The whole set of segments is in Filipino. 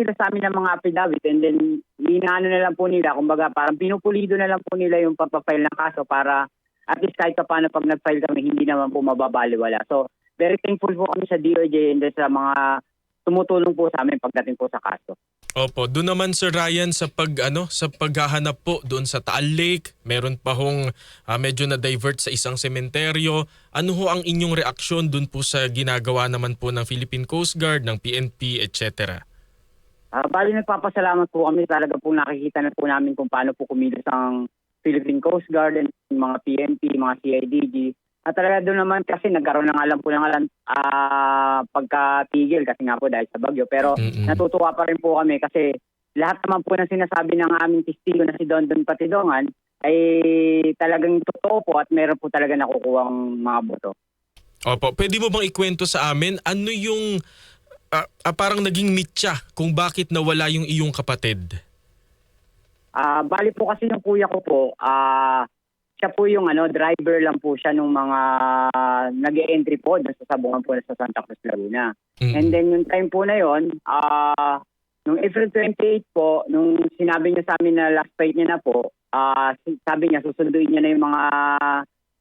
sila sa amin ng mga affidavit and then inaano na lang po nila, kumbaga parang pinupulido na lang po nila yung pagpapile ng kaso para at least kahit pa paano pag nag-file kami, hindi naman po mababaliwala. So, very thankful po kami sa DOJ and sa mga tumutulong po sa amin pagdating po sa kaso. Opo, doon naman Sir Ryan sa pag ano sa paghahanap po doon sa Taal Lake, meron pa hong ah, medyo na divert sa isang sementeryo. Ano ho ang inyong reaksyon doon po sa ginagawa naman po ng Philippine Coast Guard, ng PNP, etc. Ah, bali nagpapasalamat po kami talaga po nakikita na po namin kung paano po kumilos ang Philippine Coast Guard and mga PNP, mga CIDG. At talaga doon naman kasi nagkaroon na nga lang po ng alam ah, pagkatigil kasi nga po dahil sa bagyo. Pero Mm-mm. natutuwa pa rin po kami kasi lahat naman po ng sinasabi ng aming testigo na si Don Don Patidongan ay talagang totoo po at meron po talaga nakukuhang mga boto. Opo, pwede mo bang ikwento sa amin ano yung ah, ah, parang naging mitya kung bakit nawala yung iyong kapatid? Ah, bali po kasi yung kuya ko po, ah siya po yung ano, driver lang po siya nung mga nag-entry po doon sa sabungan po sa Santa Cruz, Laguna. Mm. And then yung time po na yon, ah nung April 28 po, nung sinabi niya sa amin na last fight niya na po, ah sabi niya susunduin niya na yung mga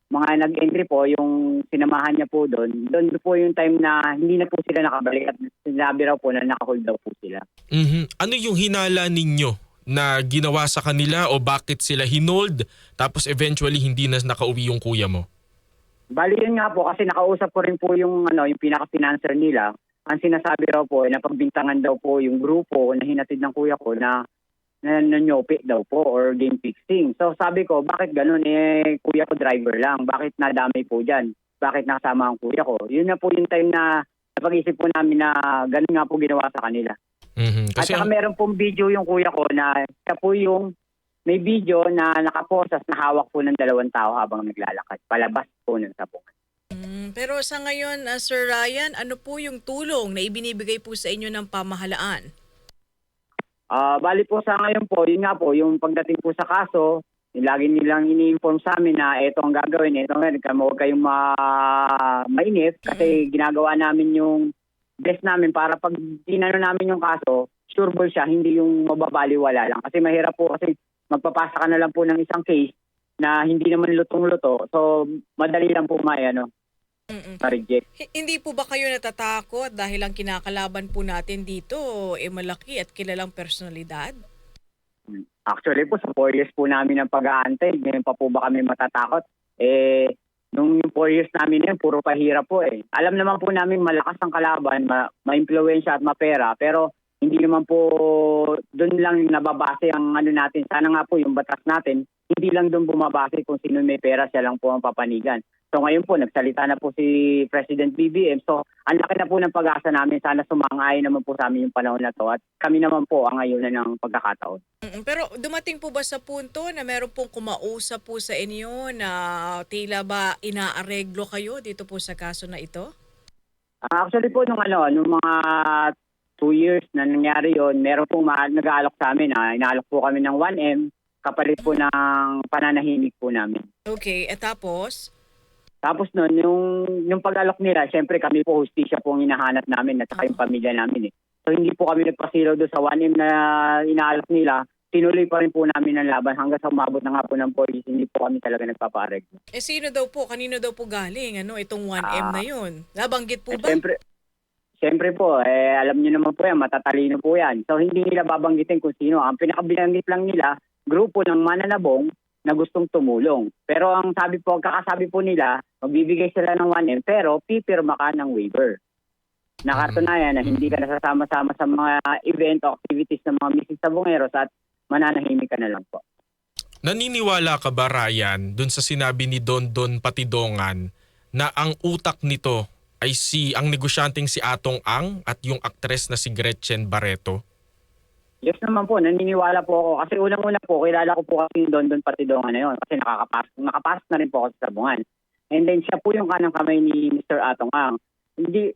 mga nag-entry po, yung sinamahan niya po doon. Doon po yung time na hindi na po sila nakabalik at sinabi raw po na nakahold daw po sila. Mhm. Ano yung hinala ninyo na ginawa sa kanila o bakit sila hinold tapos eventually hindi na nakauwi yung kuya mo? Bali yun nga po kasi nakausap ko rin po yung ano yung pinaka-financer nila. Ang sinasabi raw po na pagbintangan daw po yung grupo na hinatid ng kuya ko na na nanyopi daw po or game fixing. So sabi ko, bakit ganun? Eh, kuya ko driver lang. Bakit nadamay po dyan? Bakit nasama ang kuya ko? Yun na po yung time na napag-isip po namin na ganun nga po ginawa sa kanila. Mhm. At Kasi saka ang- meron pong video yung kuya ko na siya po yung may video na nakaposas na hawak po ng dalawang tao habang naglalakad. Palabas po ng sabong. Mm, pero sa ngayon, ah, Sir Ryan, ano po yung tulong na ibinibigay po sa inyo ng pamahalaan? Ah, bali po sa ngayon po, yun nga po, yung pagdating po sa kaso, yung lagi nilang ini-inform sa amin na ito ang gagawin, ito ang gagawin, huwag kayong ma mainip kasi ginagawa namin yung best namin para pag tinano namin yung kaso, sure ball siya, hindi yung mababaliwala lang. Kasi mahirap po kasi magpapasa ka na lang po ng isang case na hindi naman lutong-luto. So, madali lang po may ano, H- Hindi po ba kayo natatakot dahil ang kinakalaban po natin dito eh malaki at kilalang personalidad? Actually po, sa 4 years po namin ng pag-aantay, ngayon pa po ba kami matatakot? Eh, nung yung 4 years namin na yun, puro pahirap po eh. Alam naman po namin malakas ang kalaban, ma- ma-impluensya at mapera, pero hindi naman po doon lang nababase ang ano natin. Sana nga po yung batas natin, hindi lang doon bumabase kung sino may pera, siya lang po ang papanigan. So ngayon po, nagsalita na po si President BBM. So ang laki na po ng pag-asa namin. Sana sumangay naman po sa amin yung panahon na to. At kami naman po ang ngayon na ng pagkakataon. Pero dumating po ba sa punto na meron pong kumausap po sa inyo na tila ba inaareglo kayo dito po sa kaso na ito? Ah, actually po, nung ano, nung mga two years na nangyari yon meron pong ma- nag-aalok sa amin. Ah. Inaalok po kami ng 1M kapalit po ng pananahimik po namin. Okay, at tapos? Tapos nun, yung, yung pag-alok nila, syempre kami po hustisya po ang hinahanap namin at saka yung pamilya namin eh. So hindi po kami nagpasilaw doon sa 1M na inaalok nila. Tinuloy pa rin po namin ang laban hanggang sa umabot na nga po ng police. Hindi po kami talaga nagpapareg. Eh sino daw po, kanino daw po galing ano, itong 1M Ah. na yun? Nabanggit po Eh, ba? Siyempre, siyempre po, eh, alam niyo naman po yan, matatalino po yan. So hindi nila babanggitin kung sino. Ang pinakabilanggit lang nila, grupo ng mananabong na gustong tumulong. Pero ang sabi po, kakasabi po nila, magbibigay sila ng 1M pero pipirma ka ng waiver. Nakatunayan na hindi ka nasasama-sama sa mga event o activities ng mga missing sabongeros at mananahimik ka na lang po. Naniniwala ka ba Ryan dun sa sinabi ni Don Don Patidongan na ang utak nito ay si ang negosyanteng si Atong Ang at yung aktres na si Gretchen Barreto? Yes naman po, naniniwala po ako. Kasi unang-una po, kilala ko po kasi yung Don Don Patidongan na yun. Kasi nakakapasok, nakapasok na rin po ako sa sabungan. And then siya po yung kanang kamay ni Mr. Atong Ang. Hindi,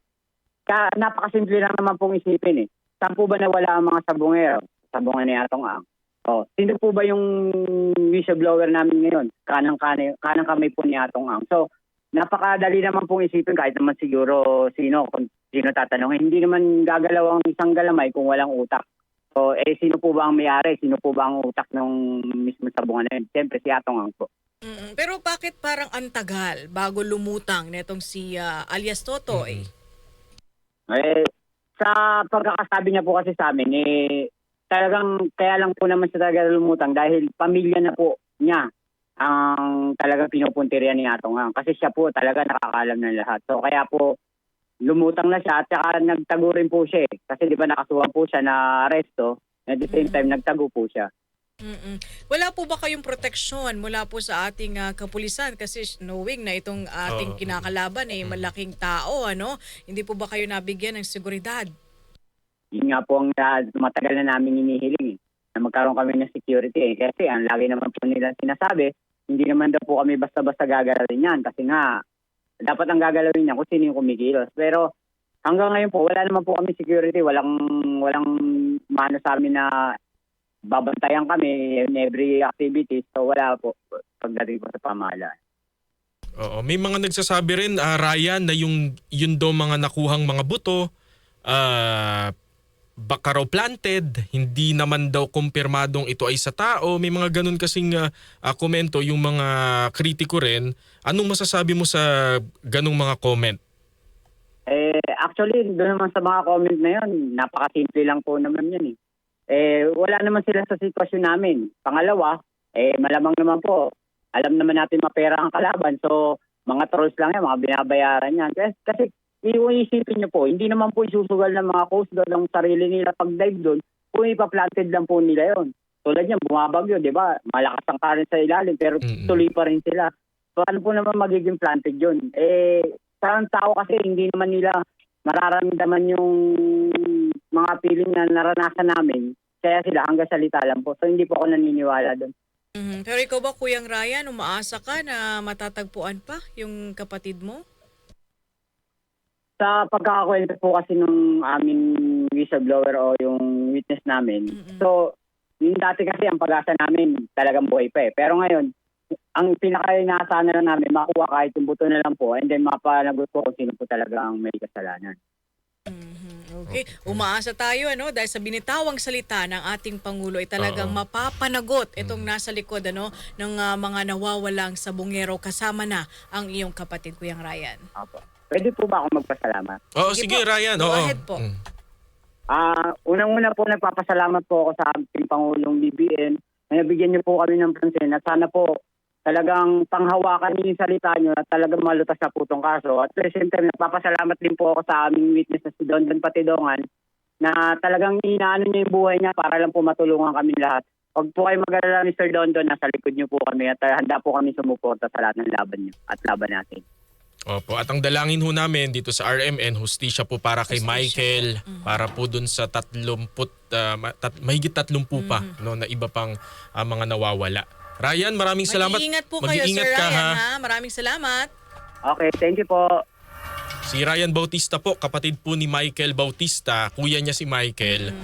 ka, napakasimple lang naman pong isipin eh. Saan po ba nawala ang mga sabungero? Sabungan ni Atong Ang. Oh, sino po ba yung whistleblower namin ngayon? Kanang, kanang, kanang kamay po ni Atong Ang. So, napakadali naman pong isipin kahit naman siguro sino, kung sino tatanungin. Hindi naman gagalaw ang isang galamay kung walang utak. So, eh, sino po ba ang may-ari? Sino po ba ang utak ng mismo sabungan na yun? Siyempre, si Atong Ang po. Mm, Pero bakit parang antagal bago lumutang netong si ah, alias Totoy? Eh, sa pagkakasabi niya po kasi sa amin, eh, talagang kaya lang po naman siya talaga lumutang dahil pamilya na po niya ang talagang pinupuntirya ni Atong Ang. Kasi siya po talaga nakakalam ng lahat. So kaya po lumutang na siya at saka nagtago rin po siya eh. Kasi di ba nakasuhan po siya na aresto at the same time nagtago po siya. Mm-mm. Wala po ba kayong proteksyon mula po sa ating ah, kapulisan kasi knowing na itong ating Oo. kinakalaban ay malaking tao ano hindi po ba kayo nabigyan ng seguridad? Yun nga po ang uh, matagal na namin inihiling eh, na magkaroon kami ng security eh. Kasi ang lagi naman po nila sinasabi, hindi naman daw po kami basta-basta gagalawin yan. Kasi nga, dapat ang gagalawin niya kung sino yung kumikilos. Pero hanggang ngayon po, wala naman po kami security. Walang, walang mano sa amin na babantayan kami in every activity. So wala po pagdating po sa pamahalaan. Oo, may mga nagsasabi rin ah, Ryan na yung yun daw mga nakuhang mga buto ah baka raw planted, hindi naman daw kumpirmadong ito ay sa tao. May mga ganun kasing ah, ah, komento yung mga kritiko rin. Anong masasabi mo sa ganung mga comment? Eh, actually, doon naman sa mga comment na yun, napakasimple lang po naman yun eh. Eh, wala naman sila sa sitwasyon namin. Pangalawa, eh, malamang naman po, alam naman natin mapera ang kalaban. So, mga trolls lang yan, mga binabayaran yan. Kasi, kasi iisipin niyo po, hindi naman po isusugal ng mga coast guard ang sarili nila pag dive doon kung ipaplanted lang po nila yon. Tulad yan, bumabagyo, di ba? Malakas ang current sa ilalim, pero tuloy pa rin sila. So, ano po naman magiging planted yun? Eh, parang tao kasi hindi naman nila mararamdaman yung mga feeling na naranasan namin. Kaya sila hanggang salita lang po. So, hindi po ako naniniwala doon. Mhm. Pero ikaw ba Kuyang Ryan, umaasa ka na matatagpuan pa yung kapatid mo? Sa pagkakakwento po kasi nung aming whistleblower o yung witness namin, Mm-mm. so, yung dati kasi ang pag-asa namin talagang buhay pa eh. Pero ngayon, ang pinaka-inaasahan na lang namin, makuha kahit yung buto na lang po and then mapanagot po kung sino po talaga ang may kasalanan. Mhm. Okay. Umaasa tayo ano dahil sa binitawang salita ng ating pangulo ay talagang Oo. mapapanagot itong nasa likod ano ng ah, mga nawawalang sabungero kasama na ang iyong kapatid Kuyang Ryan. Opo. Pwede po ba ako magpasalamat? Oo, Sige sige, po. Ryan. Go oo. ahead po. Mm. Ah, unang-una po nagpapasalamat po ako sa ating Pangulong BBN na nabigyan niyo po kami ng pansin at sana po talagang panghawakan niyo yung salita niyo at talagang malutas na po itong kaso. At at the same time, nagpapasalamat din po ako sa aming witness na si Don Don Patidongan na talagang inaano niya yung buhay niya para lang po matulungan kami lahat. Huwag po kayo mag-alala, Mr. Dondon, nasa likod niyo po kami at ah, handa po kami sumuporta sa lahat ng laban niyo at laban natin. Opo, at ang dalangin ho namin dito sa RMN, hustisya po para kay Hustisya Michael, para po dun sa 30, uh, tat, mahigit 30 pa no, na iba pang ah, mga nawawala. Ryan, maraming salamat. Mag-iingat po kayo Mag-iingat Sir ka, Ryan ha? ha. Maraming salamat. Okay, thank you po. Si Ryan Bautista po, kapatid po ni Michael Bautista, kuya niya si Michael.